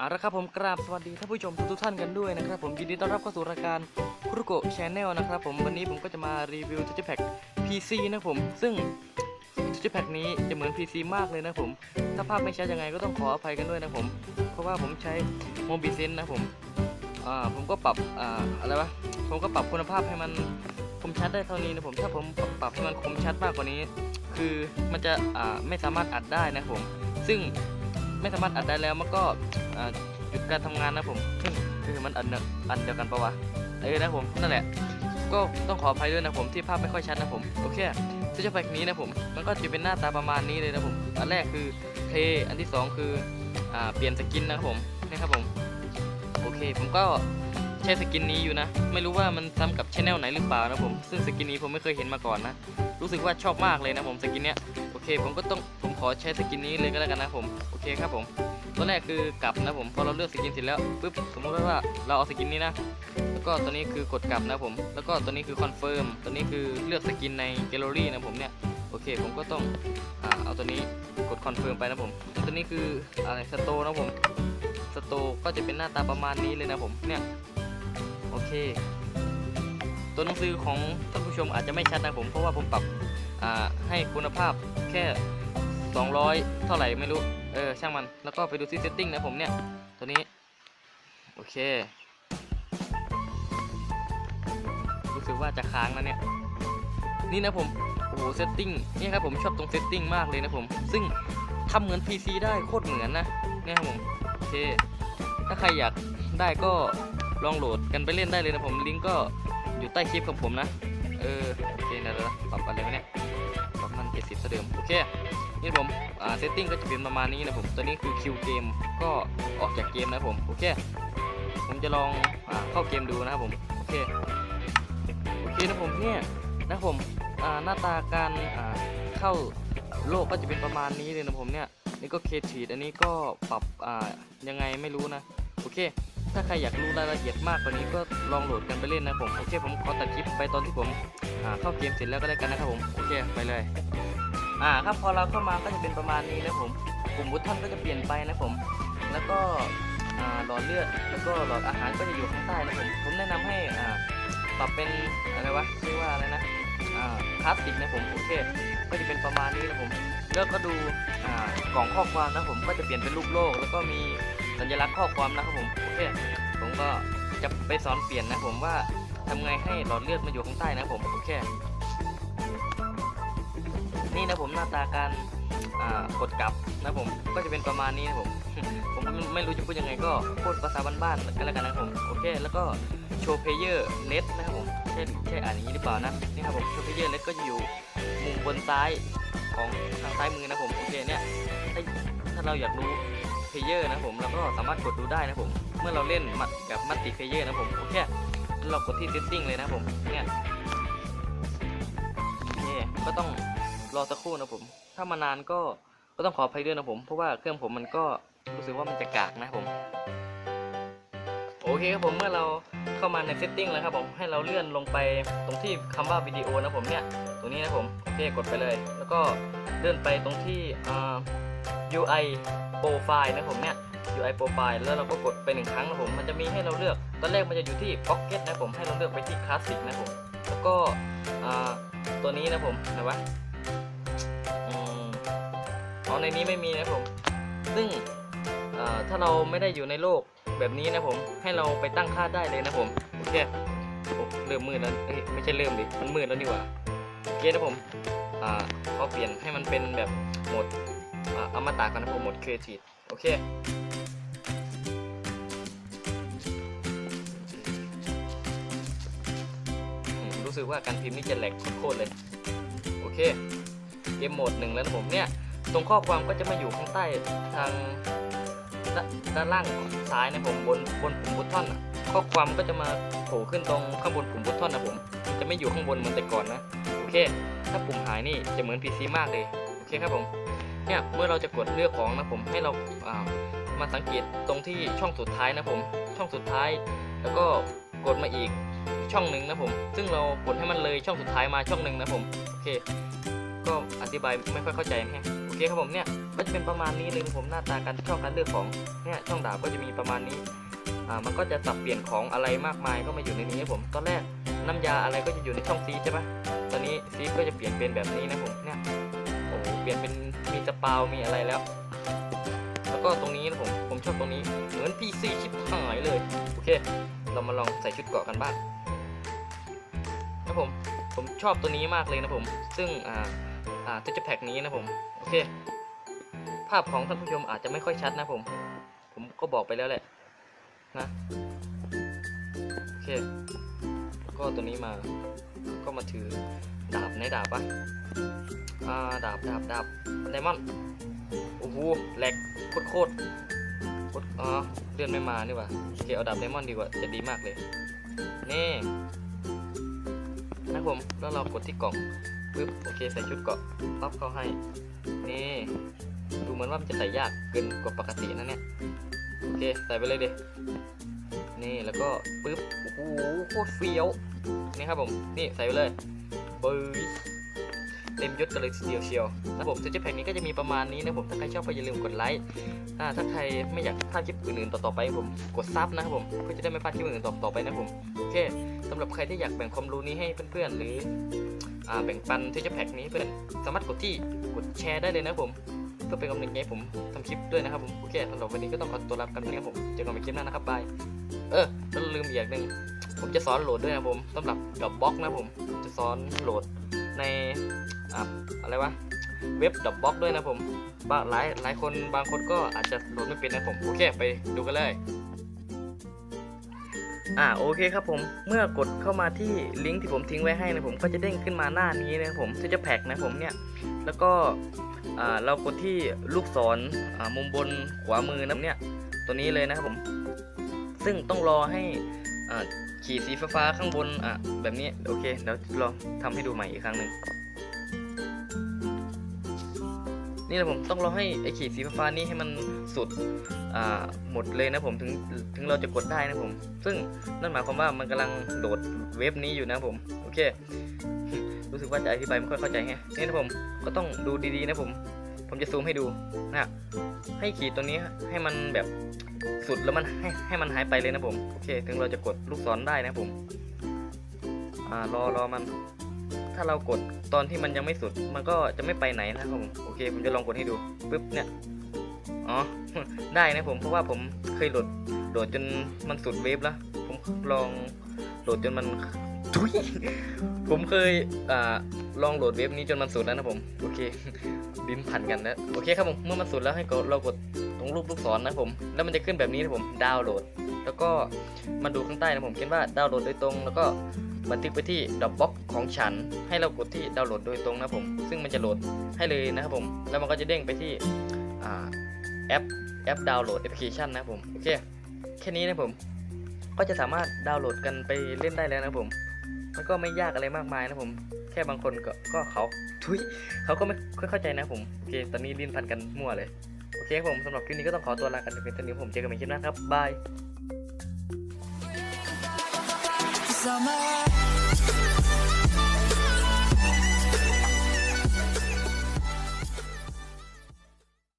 เอาละครับผมกราบสวัสดีท่านผู้ชมทุกๆท่านกันด้วยนะครับผมยินดีต้อนรับเข้าสู่รายการคุรุโกะชาแนลนะครับผมวันนี้ผมก็จะมารีวิวทัชแพ็ก PC นะผมซึ่งทัชแพ็กนี้จะเหมือน PC มากเลยนะผม ถ้าภาพไม่ชัดยังไงก็ต้องขออภัยกันด้วยนะผม เพราะว่าผมใช้โมบิเซนนะผมอ่าผมก็ปรับอ่าอะไรวะผมก็ปรับคุณภาพให้มันคมชัดได้เท่านี้นะผมถ้าผมปรับให้มันคมชัดมากกว่านี้ คือมันจะอ่าไม่สามารถอัดได้นะผม ซึ่ง ไม่สามารถอัดได้แล้วมันก็หยุดการทำงานนะผมคือมันอันเดียวอันเดียวกันปะวะเออนะผมนั่นแหละ ก็ต้องขออภัยด้วยนะผมที่ภาพไม่ค่อยชัดนะผมโอเคซึ่งจะแพ็กนี้นะผมมันก็จะเป็นหน้าตาประมาณนี้เลยนะผมอันแรกคือเทอันที่สองคืออ่าเปลี่ยนสกินนะครับผมนี่ครับผมโอเคผมก็ใช้สกินนี้อยู่นะ ไม่รู้ว่ามันซ้ำกับชแนลไหนหรือเปล่านะผม ซึ่งสกินนี้ผมไม่เคยเห็นมาก่อนนะ รู้สึกว่าชอบมากเลยนะผมสกินเนี้ย ผมก็ต้องผมขอใช้สกินนี้เลยก็แล้วกันนะผมโอเคครับผมตัวแรกคือกลับนะผมพอเราเลือกสกินเสร็จแล้วปุ๊บสมมติว่าเราเอาสกินนี้นะแล้วก็ตัวนี้คือกดกลับนะผมแล้วก็ตัวนี้คือคอนเฟิร์มตัวนี้คือเลือกสกินในแกลเลอรี่นะผมเนี่ยโอเคผมก็ต้องอเอาตัวนี้กดคอนเฟิร์มไปนะผมตัวนี้คืออะไรสโตนะผมสโตก็จะเป็นหน้าตาประมาณนี้เลยนะผมเนี่ยโอเค ตัวหนังสือของท่านผู้ชมอาจจะไม่ชัดนะผมเพราะว่าผมปรับให้คุณภาพแค่ 200 เท่าไหร่ไม่รู้เออช่างมันแล้วก็ไปดูที่เซตติ้งนะผมเนี่ยตัวนี้โอเค รู้สึกว่าจะค้างนะเนี่ยนี่นะผมโอ้โหเซตติ้งนี่ครับผมชอบตรงเซตติ้งมากเลยนะผมซึ่งทำเหมือน PC ได้โคตรเหมือนนะเนี่ยครับผมโอเคถ้าใครอยากได้ก็ลองโหลดกันไปเล่นได้เลยนะผมลิงก์ก็ อยู่ใต้คลิปของผมนะ เออโอเคนะเดี๋ยวนะปรับอะไรวะเนี่ยประมาณ70เท่าเดิมโอเคนี่ผมอ่าเซตติ้งก็จะเป็นประมาณนี้นะผมตัวนี้คือคิวเกมก็ออกจากเกมนะผมโอเคผมจะลองอ่าเข้าเกมดูนะครับผมโอเคโอเคนะผมเนี่ยนะผมอ่าหน้าตาการอ่าเข้าโลกก็จะเป็นประมาณนี้เลยนะผมเนี่ยนี่ก็เคทีดอันนี้ก็ปรับอ่ายังไงไม่รู้นะโอเค ถ้าใครอยากรู้รายละเอียดมากกว่านี้ก็ลองโหลดกันไปเล่นนะผม โอเคผมขอตัดคลิปไปตอนที่ผมเข้าเกมเสร็จแล้วก็ได้กันนะครับผม โอเคไปเลย อ่าครับพอเราเข้ามาก็จะเป็นประมาณนี้นะผมกลุ่มบุตท่านก็จะเปลี่ยนไปนะผม แล้วก็หลอดเลือดแล้วก็หลอดอาหารก็จะอยู่ข้างใต้นะผม ผมแนะนำให้อ่าปรับเป็นอะไรวะชื่อว่าอะไรนะอ่าคลาสสิกนะผมโอเคก็จะเป็นประมาณนี้นะผม แล้วก็ดูอ่ากล่องข้อความนะผมก็จะเปลี่ยนเป็นรูปโลก แล้วก็มี สัญลักษณ์ข้อความนะครับผมโอเคผมก็จะไปสอนเปลี่ยนนะผมว่าทำไงให้หลอดเลือดมาอยู่ข้างใต้นะผมโอเคนี่นะผมหน้าตาการกดกลับนะผมก็จะเป็นประมาณนี้นะผมผมไม่รู้จะพูดยังไงก็พูดภาษาบ้านๆกันแล้วกันนะผมโอเคแล้วก็โชว์เพลเยอร์เน็ตนะครับผมใช่ใช่อ่านอย่างนี้หรือเปล่านะนี่ครับผมโชว์เพลเยอร์เน็ตก็จะอยู่มุมบนซ้ายของทางซ้ายมือนะผมโอเคเนี่ยถ้าเราอยากรู้ เพเยอร์นะผมเราก็สามารถกดดูได้นะผม เมื่อเราเล่นมัดกับมัตติเพเยอร์นะผมโอเคเรากดที่ setting เลยนะผมเนี่ยโอเคก็ต้องรอสักครู่นะผม ถ้ามานานก็ก็ต้องขออภัยด้วยนะผม เพราะว่าเครื่องผมมันก็รู้สึกว่ามันจะกากนะผม โอเคครับผมเมื่อเราเข้ามาใน setting แล้วครับผมให้เราเลื่อนลงไปตรงที่คำว่าวิดีโอนะผมเนี่ยตรงนี้นะผมโอเคกดไปเลย แล้วก็เลื่อนไปตรงที่ อ่า UI profile นะผมเนี่ย UI profile แล้วเราก็กดไปหนึ่งครั้งนะผมมันจะมีให้เราเลือก ตอนแรกมันจะอยู่ที่ pocket นะผมให้เราเลือกไปที่ classic นะผมแล้วก็ตัวนี้นะผมไหนวะอืมอ๋อในนี้ไม่มีนะผม ซึ่งถ้าเราไม่ได้อยู่ในโลกแบบนี้นะผม ให้เราไปตั้งค่าได้เลยนะผม โอเคโอ้เริ่มมืดแล้วเอ้ยไม่ใช่เริ่มดิ มันมืดแล้วนี่หว่าโอเคนะผมอ่าขอเปลี่ยนให้มันเป็นแบบโหมด เอาอมตะกันนะผมหมดครีเอทีฟโอเคอรู้สึกว่าการพิมพ์นี่จะแหลกโคตรเลย โอเค เกมโหมดหนึ่งแล้วนะผมเนี่ย ตรงข้อความก็จะมาอยู่ข้างใต้ทางดด้านล่างซ้ายนะผมบนบนปุ่มบุตทอนอะข้อความก็จะมาโผล่ขึ้นตรงข้างบนปุ่มบุตทอนนะผมมันจะไม่อยู่ข้างบนเหมือนแต่ก่อนนะ โอเค ถ้าปุ่มหายนี่จะเหมือน PC มากเลย โอเคครับผม เนี่ยเมื่อเราจะกดเลือกของนะผมให้เราอ่ามาสังเกตตรงที่ช่องสุดท้ายนะผมช่องสุดท้าย แล้วก็กดมาอีกช่องหนึ่งนะผม ซึ่งเรากดให้มันเลยช่องสุดท้ายมาช่องหนึ่งนะผมโอเค ก็อธิบายไม่ค่อยเข้าใจแฮะโอเคครับผมเนี่ยก็จะเป็นประมาณนี้เลยผมหน้าตาการช่องการเลือกของเนี่ยช่องดาบก็จะมีประมาณนี้อ่ามันก็จะสับเปลี่ยนของอะไรมากมายก็มาอยู่ในนี้ครับผมตอนแรกน้ำยาอะไรก็จะอยู่ในช่องซีใช่ปะตอนนี้ซีก็จะเปลี่ยนเป็นแบบนี้นะผมเนี่ย ลี่ยนเป็นมีสปาวมีอะไรแล้ว แล้วก็ตรงนี้นะผมผมชอบตรงนี้เหมือน PC ชิบหายเลย โอเค เรามาลองใส่ชุดเกราะกันบ้างนะผมผมชอบตัวนี้มากเลยนะผม ซึ่งอ่าอ่าตัวจะแพ็กนี้นะผมโอเค ภาพของท่านผู้ชมอาจจะไม่ค่อยชัดนะผม ผมก็บอกไปแล้วแหละนะโอเคก็ตัวนี้มาก็มาถือดาบในดาบปะ อ่าดาบดาบดาบไดมอนด์โอ้โหแหลกโคตรโคตรโคตรอ๋อเลื่อนไม่มานี่ว่าโอเคเอาดาบไดมอนด์ดีกว่าจะดีมากเลยนี่นะผมแล้วเรากดที่กล่องปึ๊บโอเคใส่ชุดเกาะปั๊บเข้าให้นี่ดูเหมือนว่ามันจะใส่ยากเกินกว่าปกตินะเนี่ยโอเคใส่ไปเลยเดินี่แล้วก็ปึ๊บโอ้โหโคตรเฟี้ยวนี่ครับผมนี่ใส่ไปเลยเบย เต็มยศกันเลยทีเดียวเชียวนะผมตัวเจ็ตแพ็กนี้ก็จะมีประมาณนี้นะผมถ้าใครชอบก็อย่าลืมกดไลค์ถ้าใครไม่อยากพลาดคลิปอื่นๆต่อๆไปผมกดซับนะครับผมเพื่อจะได้ไม่พลาดคลิปอื่นๆต่อๆไปนะผมโอเคสำหรับใครที่อยากแบ่งความรู้นี้ให้เพื่อนๆหรือแบ่งปันที่จะแพ็กนี้เพื่อนสามารถกดที่กดแชร์ได้เลยนะผมเพื่อเป็นกำลังใจให้ผมทำคลิปด้วยนะครับผมโอเคสำหรับวันนี้ก็ต้องขอตัวลาไปกันนะครับผมเจอกันใหม่คลิปหน้านะครับบายเออแล้วลืมอีกอย่างหนึ่งผมจะสอนโหลดด้วยนะผมสำหรับดับบล็อกนะผมจะสอนโหลดใน อะอะไรวะเว็บดับบล็อกด้วยนะผมบางหลายหลายคนบางคนก็อาจจะโหลดไม่เป็นนะผมโอเคไปดูกันเลยอ่าโอเคครับผมเมื่อกดเข้ามาที่ลิงก์ที่ผมทิ้งไว้ให้นะผมก็จะเด้งขึ้นมาหน้านี้นะผมที่จะแพ็กนะผมเนี่ยแล้วก็อ่าเรากดที่ลูกศรอ่ามุมบนขวามือนะเนี่ยตัวนี้เลยนะครับผม ซึ่งต้องรอให้อ่าขีดสีฟ้าข้างบนอะแบบนี้โอเคเดี๋ยวลองทำให้ดูใหม่อีกครั้งหนึ่ง นี่นะผมต้องรอให้ไอ้ขีดสีฟ้าๆนี้ให้มันสุดหมดเลยนะผมถึงถึงเราจะกดได้นะผม ซึ่งนั่นหมายความว่ามันกำลังโหลดเว็บนี้อยู่นะผมโอเค รู้สึกว่าจะอธิบายไม่ค่อยเข้าใจแฮะนี่นะผมก็ต้องดูดีๆนะผม ผมจะซูมให้ดูนะให้ขีดตัวนี้ให้มันแบบสุดแล้วมันให้ให้มันหายไปเลยนะผมโอเค ถึงเราจะกดลูกศรได้นะผมอ่ารอรอมัน ถ้าเรากดตอนที่มันยังไม่สุด มันก็จะไม่ไปไหนนะครับผมโอเคผมจะลองกดให้ดูปึ๊บเนี่ยอ๋อได้นะผมเพราะว่าผมเคยโหลดโหลดจนมันสุดเวฟแล้ว ผมลองโหลดจนมันทุยผมเคยอ่าลองโหลดเว็บนี้จนมันสุดแล้วนะผมโอเคดินพันกันนะโอเคครับผมเมื่อมันสุดแล้วให้กดเรากดตรงรูปลูกศรนะผมแล้วมันจะขึ้นแบบนี้นะผมดาวน์โหลด แล้วก็มาดูข้างใต้นะผมเขียนว่าดาวน์โหลดโดยตรงแล้วก็ บันทึกไปที่ดอกบ็อกของฉัน ให้เรากดที่ดาวน์โหลดโดยตรงนะผม ซึ่งมันจะโหลดให้เลยนะครับผม แล้วมันก็จะเด้งไปที่แอปแอปดาวน์โหลดแอปพลิเคชันนะผม โอเค แค่นี้นะผม ก็จะสามารถดาวน์โหลดกันไปเล่นได้แล้วนะผม มันก็ไม่ยากอะไรมากมายนะผม แค่บางคนก็ก็เขาทุยเขาก็ไม่ค่อยเข้าใจนะผม โอเค ตอนนี้ลิ้นพันกันมั่วเลย โอเคผมสำหรับคลิปนี้ก็ต้องขอตัวลากันไปเพียงเท่านี้ผมเจอกันใหม่คลิปหน้าครับ บาย Summer